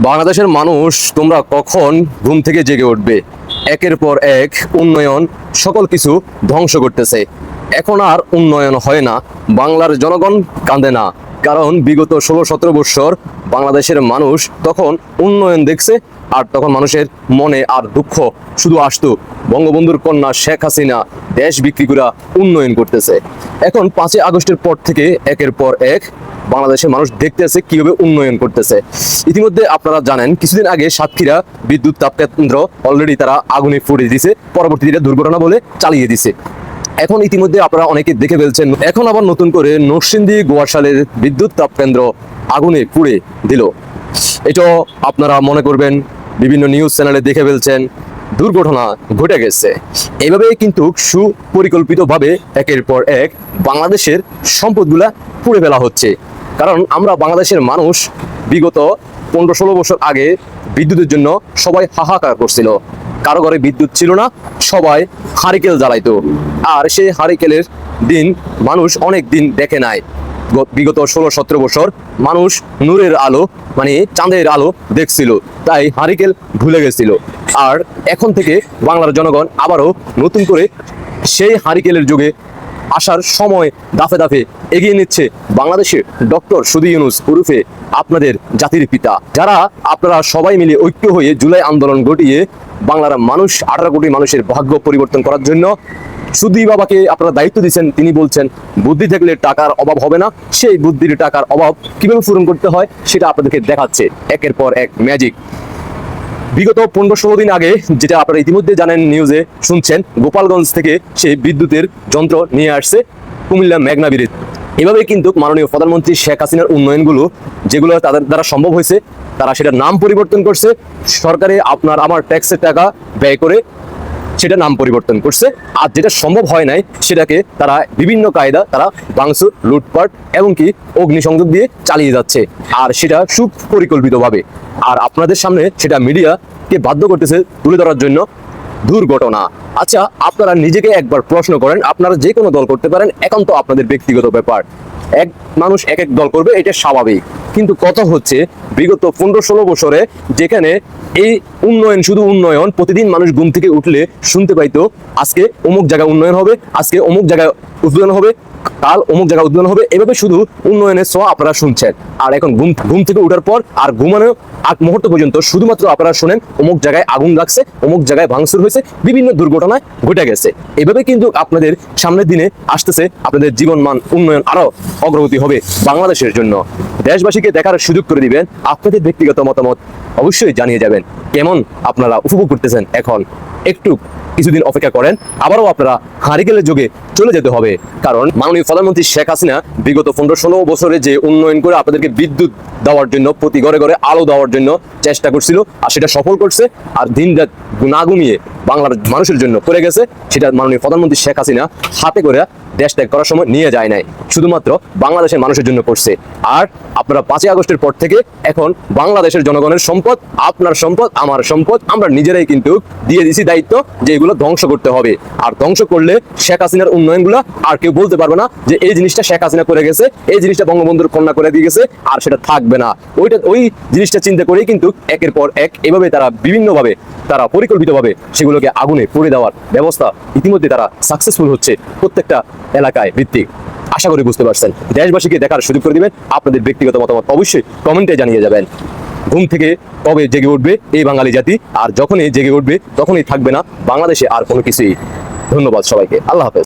বাংলাদেশের মানুষ তোমরা কখন ঘুম থেকে জেগে উঠবে? একের পর এক উন্নয়ন সকল কিছু ধ্বংস করতেছে। এখন আর উন্নয়ন হয় না। বাংলার জনগণ কাঁদে না। কারণ বিগত ষোলো সতেরো বৎসর বাংলাদেশের মানুষ তখন উন্নয়ন দেখছে আর তখন মানুষের মনে আর দুঃখ শুধু আসতো। বঙ্গবন্ধুর কন্যা শেখ হাসিনা দেশ বিক্রি করে উন্নয়ন করতেছে। এখন পাঁচই আগস্টের পর থেকে একের পর এক বাংলাদেশের মানুষ দেখতেছে কীভাবে উন্নয়ন করতেছে। ইতিমধ্যে আপনারা জানেন, কিছুদিন আগে সাতক্ষীরা বিদ্যুৎ তাপ কেন্দ্র অলরেডি তারা আগুনে ফুটে দিছে, পরবর্তীতে দুর্ঘটনা বলে চালিয়ে দিছে। এখন ইতিমধ্যে আপনারা অনেকে দেখে ফেলছেন, এখন আবার নতুন করে নরসিংদী গোয়াশালের বিদ্যুৎ তাপ কেন্দ্র আগুনে পুড়ে দিল। এটাও আপনারা মনে করবেন, বিভিন্ন নিউজ চ্যানেলে দেখে ফেলছেন, দুর্ঘটনা ঘটে গেছে। এইভাবে কিন্তু সুপরিকল্পিতভাবে একের পর এক বাংলাদেশের সম্পদগুলা পুড়ে ফেলা হচ্ছে। কারণ আমরা বাংলাদেশের মানুষ বিগত পনেরো ষোলো বছর আগে বিদ্যুতের জন্য সবাই হাহাকার করছিল। কারও ঘরে বিদ্যুৎ ছিল না, সবাই হারিকেল জ্বালাইতো। আর সেই হারিকেলের দিন মানুষ অনেক দিন দেখে নাই। বিগত ষোলো সতেরো বছর মানুষ নূরের আলো মানে চাঁদের আলো দেখছিল, তাই হারিকেল ভুলে গেছিল। আর এখন থেকে বাংলার জনগণ আবারও নতুন করে সেই হারিকেলের যুগে আসার সময় দাফে দাফে এগিয়ে নিচ্ছে বাংলাদেশের ডক্টর সুদি ইউনুস উরুফে আপনাদের জাতির পিতা। যারা আপনারা সবাই মিলে ঐক্য হয়ে জুলাই আন্দোলন ঘটিয়ে বাংলার মানুষ, আঠারো কোটি মানুষের ভাগ্য পরিবর্তন করার জন্য সুদী বাবাকে আপনারা দায়িত্ব দিচ্ছেন। তিনি বলছেন, বুদ্ধি থাকলে টাকার অভাব হবে না। সেই বুদ্ধির টাকার অভাব কীভাবে পূরণ করতে হয় সেটা আপনাদেরকে দেখাচ্ছে। একের পর এক ম্যাজিক বিগত পনেরো ষোলো দিন আগে যেটা আপনারা ইতিমধ্যে জানেন নিউজে শুনছেন, গোপালগঞ্জ থেকে সেই বিদ্যুতের যন্ত্র নিয়ে আসছে কুমিল্লা মেঘনা ব্রিজ এভাবে কিন্তু মাননীয় প্রধানমন্ত্রী শেখ হাসিনার উন্নয়নগুলো, যেগুলো তাদের দ্বারা সম্ভব হয়েছে, তারা সেটার নাম পরিবর্তন করছে। সরকারে আপনার আমার ট্যাক্সের টাকা ব্যয় করে সেটা নাম পরিবর্তন করছে। আর যেটা সম্ভব হয় নাই, সেটাকে তারা বিভিন্ন কায়দা তারা বাংসুর লুটপাট এবং কি অগ্নিসংযোগ দিয়ে চালিয়ে যাচ্ছে। আর সেটা সুপরিকল্পিতভাবে। আর আপনাদের সামনে সেটা মিডিয়াকে বাধ্য করতেছে তুলে ধরার জন্য দুর্ঘটনা। আচ্ছা আপনারা নিজেকে একবার প্রশ্ন করেন, আপনারা যে কোনো দল করতে পারেন, একান্ত আপনাদের ব্যক্তিগত ব্যাপার। এক মানুষ এক এক দল করবে, এটা স্বাভাবিক। কিন্তু কত হচ্ছে, বিগত পনেরো ষোলো বছরে যেখানে এই উন্নয়ন, শুধু উন্নয়ন, প্রতিদিন মানুষ ঘুম থেকে উঠলে শুনতে পাইতো, আজকে অমুক জায়গায় উন্নয়ন হবে, আজকে অমুক জায়গায় উদ্বোধন হবে, কাল অমুক জায়গায় উদ্বোধন হবে। এভাবে শুধু উন্নয়নের ছোঁয়া আপনারা শুনছেন। আর এখন ঘুম ঘুম থেকে উঠার পর আর ঘুমানো আগ মুহূর্ত পর্যন্ত শুধুমাত্র আপনারা শোনেন, অমুক জায়গায় আগুন লাগছে, অমুক জায়গায় ভাঙচুর হয়েছে, বিভিন্ন দুর্ঘটনায় ঘটে গেছে। এভাবে কিন্তু আপনাদের সামনের দিনে আসতেছে আপনাদের জীবন মান উন্নয়ন আরও অগ্রগতি হবে বাংলাদেশের জন্য। দেশবাসীকে দেখার সুযোগ করে দিবেন, আপনাদের ব্যক্তিগত মতামত অবশ্যই জানিয়ে যাবেন। কেমন আপনারা উপভোগ করতেছেন এখন? একটু কিছুদিন অপেক্ষা করেন, আবারও আপনারা হারিকেলের যুগে চলে যেতে হবে। কারণ মাননীয় প্রধানমন্ত্রী শেখ হাসিনা বিগত পনেরো ষোলো বছরে যে উন্নয়ন করে আপনাদেরকে বিদ্যুৎ দেওয়ার জন্য, প্রতি ঘরে ঘরে আলো দেওয়ার জন্য চেষ্টা করছিল, আর সেটা সফল করছে, আর দিন রাত না ঘুমিয়ে বাংলার মানুষের জন্য করে গেছে, সেটা মাননীয় প্রধানমন্ত্রী শেখ হাসিনা হাতে করে দেশ ত্যাগ করার সময় নিয়ে যায় নাই। শুধুমাত্র বাংলাদেশের মানুষের জন্য করছে। আর আপনারা পাঁচই আগস্টের পর থেকে এখন বাংলাদেশের জনগণের সম্পদ, আপনার সম্পদ, আমার সম্পদ, আমরা নিজেরাই কিন্তু দিয়ে দিছি দায়িত্ব যে এগুলো ধ্বংস করতে হবে। আর ধ্বংস করলে শেখ হাসিনার উন্নয়নগুলো আর কেউ বলতে পারবে না যে এই জিনিসটা শেখ হাসিনা করে গেছে, এই জিনিসটা বঙ্গবন্ধুর কন্যা করে দিয়ে গেছে আর সেটা থাকবে না। ওইটা ওই জিনিসটা চিন্তা করেই কিন্তু একের পর এক এভাবে তারা বিভিন্নভাবে তারা পরিকল্পিতভাবে সেগুলোকে আগুনে পুড়ে দেওয়ার ব্যবস্থা ইতিমধ্যে তারা সাকসেসফুল হচ্ছে। প্রত্যেকটা এলাকায় ভিত্তিক আশা করি বুঝতে পারছেন। দেশবাসীকে দেখার সুযোগ করে দিবেন। আপনাদের ব্যক্তিগত মতামত অবশ্যই কমেন্টে জানিয়ে যাবেন। ঘুম থেকে কবে জেগে উঠবে এই বাঙালি জাতি? আর যখনই জেগে উঠবে, তখনই থাকবে না। বাংলাদেশে আর কোনো কিছুই। ধন্যবাদ সবাইকে। আল্লাহ হাফেজ।